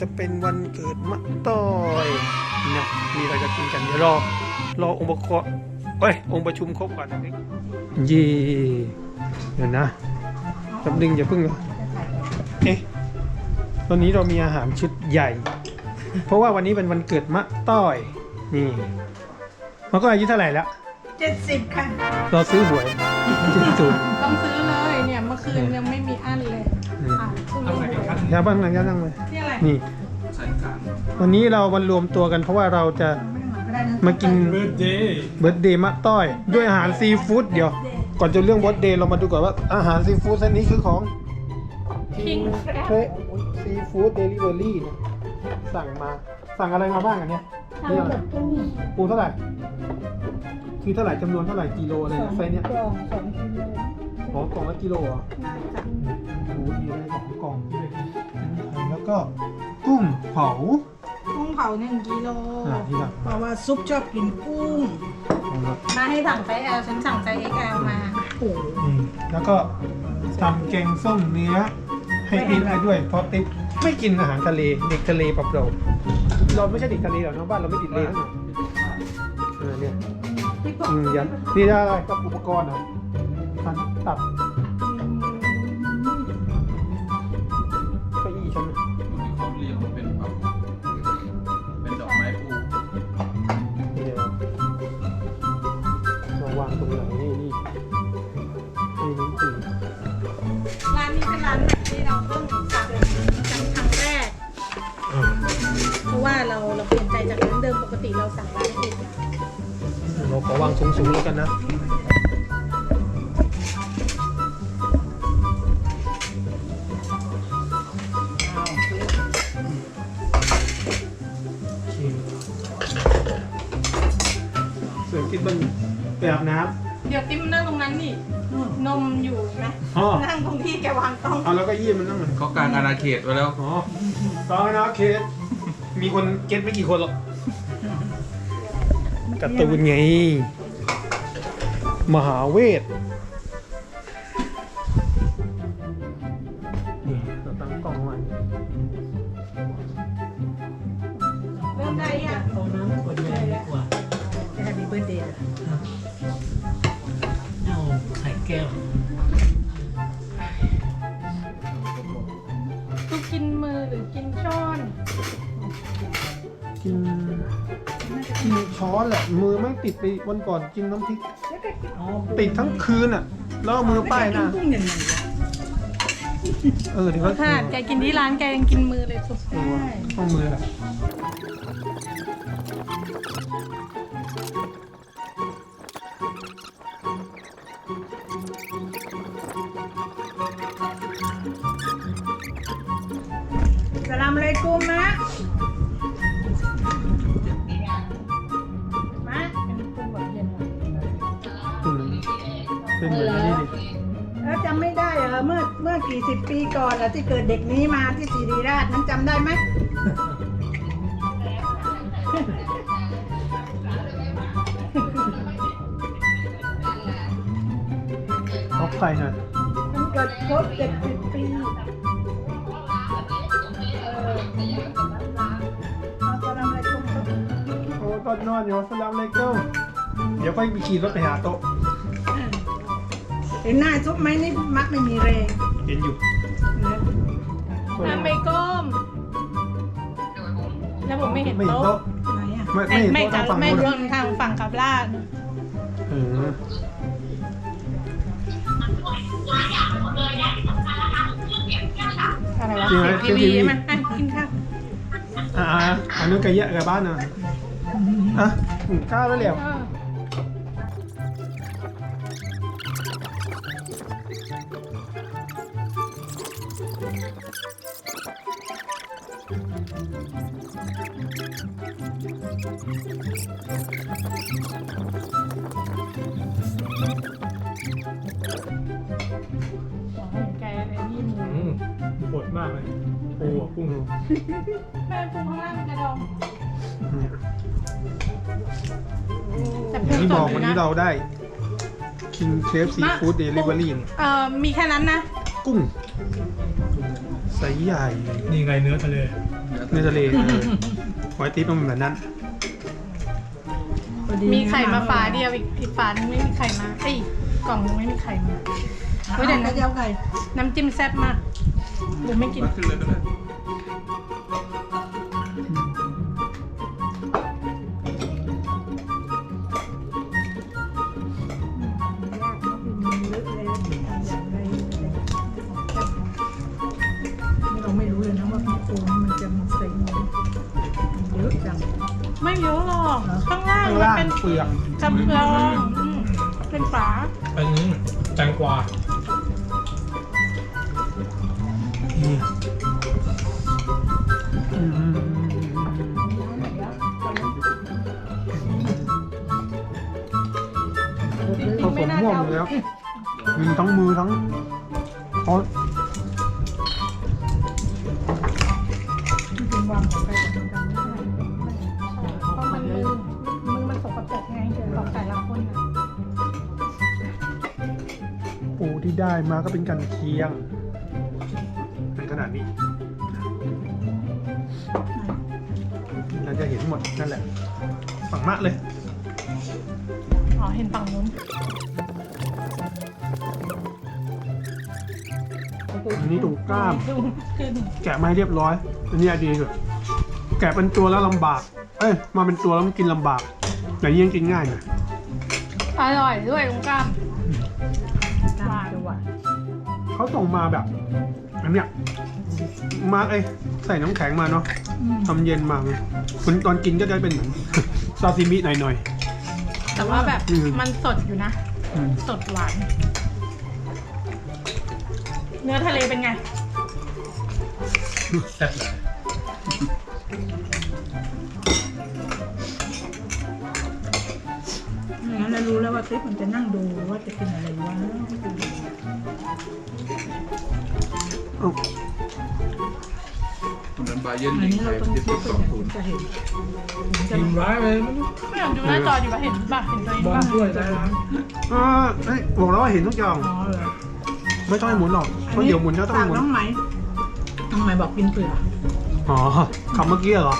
จะเป็นวันเกิดมะต้อยนะมีอะไรจะกินกันเดี๋ยวรอ รอองค์ประกอบเอ้ยองค์ประชุมครบก่อนนะนี่เย่เดี๋ยวนะแป๊บนึงอย่าเพิ่งนะเอ๊ะตอนนี้เรามีอาหารชุดใหญ่ เพราะว่าวันนี้เป็นวันเกิดมะต้อย นี่มันก็อายุเท่าไหร่แล้วเจ็ดสิบค่ะ เราซื้อหวยเจ็ดศูนย์ต้องซื้อเลยเนี่ยเมื่อคืนยังไม่มีอั้นเลยอะพรุ่งนี้ ยาบ้างนะยาบ้างเลยที่อะไร นี่ใส่กลางวันนี้เรามารวมตัวกันเพราะว่าเราจะมากินเบิร์ดเดย์เบิร์ดเดย์มะต้อย ด้วยอาหารซีฟู้ดเดี๋ยว ก่อนจะเรื่องเบิร์ดเดย์เรามาดูก่อนว่าอาหารซีฟู้ดเส้นนี้คือของคิงแครเครซีฟู้ดเดลิเวอรี่นะสั่งมาสั่งอะไรมาบ้างอันเนี้ยนี่อะไรปูเท่าไหร่ คือเท่าไหร่จำนวนเท่าไหร่กิโลอะไรเนี่ยไซส์เนี้ยกล่องสองกิโลอ๋อกล่องละกิโลเหรอ แล้วก็กุ้งเผา กุ้งเผาหนึ่งกิโลอ่าที่หลัง เพราะว่าซุปชอบกินกุ้งมาให้สั่งไซส์ L ฉันสั่งไซส์ XL มาโอ้โหนี่แล้วก็ทำแกงส้มเนื้อ ให้ติ๊บให้ด้วย เพราะติ๊บไม่กินอาหารทะเลเด็กทะเลแบบเราเราไม่ใช่เด็กทะเลหรอกน้องบ้านเราไม่ติดเลทั้งหมดเออเนี่ยพี่บอกอืมยันนี่ได้อะไรกับอุปกรณ์เหรอ เราขอวางสูงๆแล้วกันนะเสียงคิดมันไปอาบน้เดี๋ยวติ๊มนั่งตรงนั้นนี่ นมอยู่เห็นไหมำอ๋อนั่งตรงที่แกวางต้องเอาแล้วก็ยี่มันนั่งเหมือนเขากลางอาณาเขตไว้แล้ว อ๋อฟังไว้นะเคสมีคนเก็ตไม่กี่คนหรอก การ์ตูนไง มหาเวทนี่เราตั้งกล้องไว้เริ่มได้ยังเอาน้ำขวดใหญ่ดีกว่าจะให้มีเบิร์ดเดย์เอาไข่แก้วตุ๊กกินมือหรือกินช้อน กินกิน ช้อนแหละมือไม่งติดไปวันก่อนกินน้ำพริกอ๋อติดทั้งคืนอะแล้วเอามือป้ายหนะกุ้งยังไงวะเออเดี๋ยวเขาค่ะแกกินที่ร้านแกยังกินมือเลยสุดตัวต้องมือแหละ อเมื่อเมื่อกี่สิบปีก่อนเหรอที่เกิดเด็กนี้มาที่ศิริราชนั้นจำได้ไหมเขาใส่หน่อยมันเกิดครบเจ็ดสิบปีเออเอาสลามอะไรกุ้งครับโอ้ตอนนอนอยู่สลามเลยเก้าเดี๋ยวค่อยไปขี่รถไปหาโต๊ะ เห็นหน้าซุปไหมนี่มักไม่มีแรงเห็นอยู่น้ำไม่ก้ม แล้วผมไม่เห็นไม่เห็นโต๊ะโต๊ะไหนอะไม่ไม่ไม่เห็นไม่โต๊ะกัทาบงฝั่งไม่นู้นรวอะมทางฝั่งกับลาดเอออะไรวะจริงไหมทีวีใช่ไหมอะกินข้าวอ่าอันนู้นไก่เยอะกับบ้านนะอะอืมข้าวแล้วเหลียว เออ ปูอะกุ้งแม่ปรุงข้างล่างกระดองเนี่ยแต่อเพิ่ย่างงที่สบดอกอวัยู่นนะนี้เราได้กินเคฟซีฟู้ดเดลิเวอรี่เอ่อมีแค่นั้นนะ กุ้งไซส์ใหญ่นี่ไงเนื้อทะเลเนื้อทะเลเออหอยติ๊บต้องเป็นแบบนั้น พอดีมีไข่มาฝาเดียวอีกอีกฝานึงไม่มีไข่มาเอ้ยกล่องนึงไม่มีไข่มา เฮ้ยเดี๋ยวนะเจ้าไก่น้ำจิ้มแซ่บมากหรือไม่กิน ขึ้นเลยก็ได้เรา ไม่รู้เลยนะว่าพี่ปูนี่มันจะมีใส่เงินเยอะจังไม่เยอะหรอก ข้างล่างข้างมันล่างเป็นเปลือกจำเพืองอืมเป็นฝา อันนี้แตงกวา ผสมม่วงอยู่แล้วมีทั้งมือทั้งเพราะเป็นความของใครของมันไม่ได้เพราะมันมือมือมันสกปรกไงของแต่ละคนน่ะปูที่ได้มาก็เป็นกันเคียงเป็นขนาดนี้เราจะเห็นหมดนั่นแหละฝั่งมากเลย เห็นฝั่งนู้นอันนี้ตรงกล้าม ดูขึ้นแกะมาให้เรียบร้อย อันนี้ดีสุดแกะเป็นตัวแล้วลำบาก เอ้ย มาเป็นตัวแล้วมันกินลำบาก แต่นี่ยังกินง่ายหน่อยอร่อยด้วยตรงกล้ามตาจะหวานเขาส่งมาแบบอันเนี้ยมาเอ้ยใส่น้ำแข็งมาเนาะทำเย็นมาไงคุณตอนกินก็จะเป็นเหมือน ซาซิมิหน่อย แต่ว่าแบบอืม มันสดอยู่นะๆอืมสดหวาน เนื้อทะเลเป็นไง แซ่บเลยงั้นเรารู้แล้วว่าคลิปมันจะนั่งดูว่าจะกินอะไรวะเอ้าตอนนั้น บาเยอันนยิงนี้ไทเรายต้องเจ็ดพูสิดบไปสองอย่างศูนย์จะเห็นถึงจะกินร้ายเลยไม่รู้ไม่เห็นดูหน้าจอดีป่ะเห็นป่ะเห็นตัวเองบอลป่ะช่วยได้แล้วอ่าเอ้ยบอกแล้วว่าเห็นทุกอย่าง อ๋อเหรอไม่ต้องให้หมุนหรอกเพราะเดี๋ยวหมุนก็ต้องฝากหมุน น้องไหมน้องไหมบอกกินเปลือกอ๋อคำเมื่อกี้เหรอ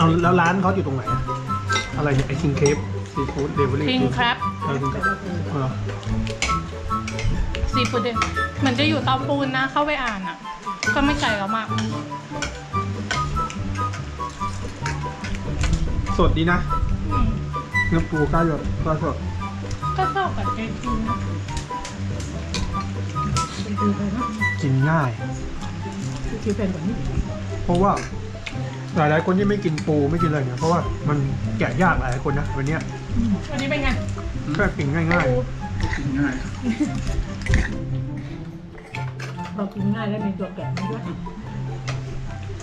เอาแล้วร้านเขาอยู่ตรงไหนอะอะไรเนี่ยไอคิงเคฟซีฟู้ดเดลิเวอรี่คิงครับเออ King Crab เออซีฟู้ดเดเหมือนจะอยู่เตาปูนนะ เข้าไปอ่านอะ ก็ไม่ไกลแล้วมาก สดดีนะ อืมเนื้อปูก้าหยดก้าสดก็เข้ากับเจจูนะเป็นคือไปเนาะกินง่าย คือเป็นแบบนี้เพราะว่า หลายหลายๆคนที่ไม่กินปูไม่กินอะไรเนี่ยเพราะว่ามันแกะยากหลายคนนะวันเนี้ยวันนี้เป็นไงแค่กินง่ายปูกินง่ายเรากินง่ายแล้วมีตัวแกะมาด้วย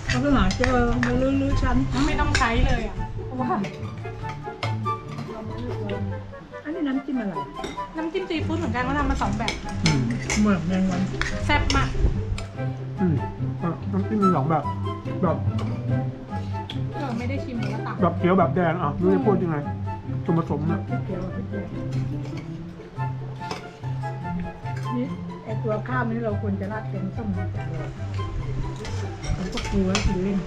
เขาก็หาเจอมาลื้อๆชั้นไม่ต้องใช้เลยอะเพราะว่าอันนี้น้ำจิ้มอะไร น้ำจิ้มซีฟู้ดเหมือนกันว่าทำมาสองแบบๆอืมเหมือนแมงวันแซ่บมากอืมอะน้ำจิ้มมีสองแบบแบบเออ ไม่ได้ชิมเลยก็ตักแบบเขียวแบบแดงอะไม่รู้จะพูดยังไงส่วนผสมเนี่ยพริกเขียวพริกแดงนี่ไอตัวข้าวนี้เราควรจะราดแกงส้มจังเลยผมก็กลัวกินเล่น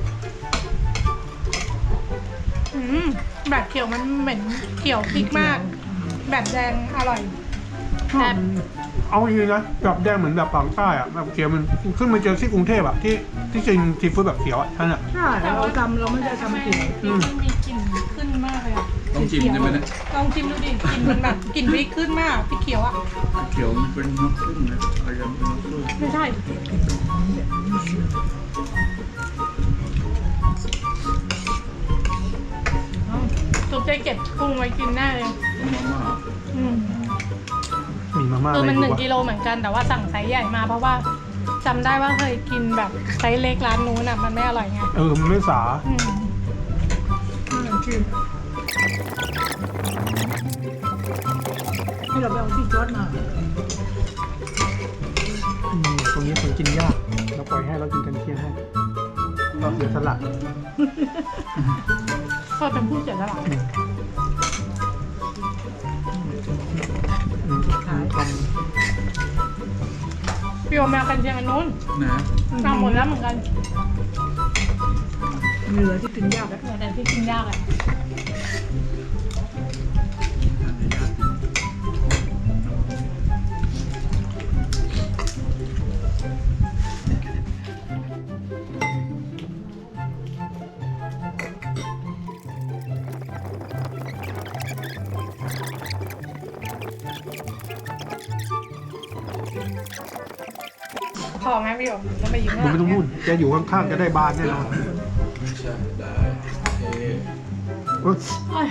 อืมแบบเขียวมันเหม็นเขียวพริกมาก แบบแดงอร่อยชอบมัน เอาจริงๆนะแบบแดงเหมือนแบบฝั่งใต้อะแบบเขียวมันขึ้นมาเจอที่กรุงเทพอะที่ที่กินซีฟู้ดแบบเขียวอะท่านอะใช่เราทำเราไม่ได้ทำเขียวพริกมันมีกลิ่นขึ้นมากเลยอะต้องจิ้มใช่ไหมเนี่ยลองชิมดูดิกลิ่นมันแบบกลิ่นพริกขึ้นมากพริกเขียวอะเขียวมันเป็นน้ำผึ้งนะอะไรกันเป็นน้ำผึ้งไม่ใช่ตุกใจเก็บกุ้งไว้กินแน่เลยมาม่าอืม มีมาม่าเออะอไรมันหดูนึ่งวะกิโลเหมือนกันแต่ว่าสั่งไซส์ใหญ่มาเพราะว่าจำได้ว่าเคยกินแบบไซส์เล็กร้านนู้นอะมันไม่อร่อยไงเออมันไม่สาอืมน้ำจิ้มให้เราไปเอาที่จอดมาอืมตรงนี้คนกินยากเราปล่อยให้เรากินกันเที่ยงให้อืก็เสียสละก็เป็นผู้เสียสละอืม พี่โอมแมวกันเชียงอันนู้นนะทำหมดแล้วเหมือนกันเหลือที่กินยากแล้วเหมือนแต่ที่กินยากอะ พอไหมพี่โอมต้องไปยืนำมึงไม่ต้องพูดแกอยู่ข้างๆจะได้บานแน่นอนใช่ได้โอเคเอ้ยเอ้ย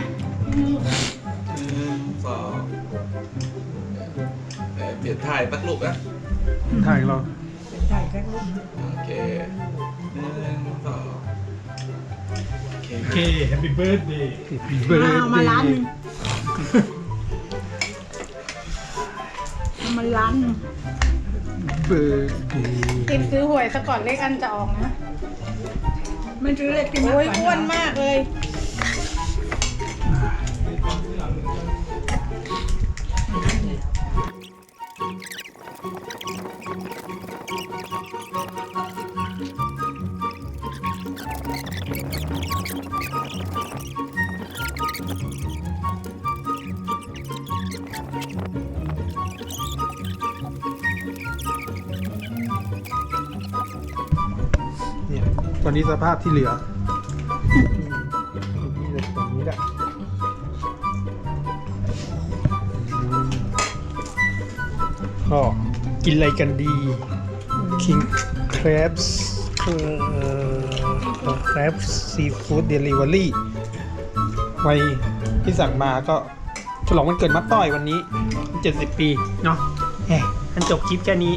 หนึ่งสองเอ่อเปลี่ยนถ่ายตักลูกนะถ่ายเราเป็นไก่แค่ลูกโอเคหนึ่งสองโอเคโอเคแฮปปี้เบิร์ดเดย์เบิร์ดเอามาล้านหนึงเอามาล้านหนึง เบิร์ดเดติดย์ซื้อหวยซะก่อนเลขอันจะออกนะไม่ซื้อเลยกินโอ้ยก่อ้วนมากเลยเนี่ อนนี้สภาพที่เหลือนี่เลยตรงนี้แหละอืมก็กินอะไรกันดี King Crabs เอ่อ Crabs Seafood Delivery ไว้ที่สั่งมาก็ฉลองวันเกิดมาต้อยวันนี้ 70 ปี เนาะแหมอันจบคลิปแค่นี้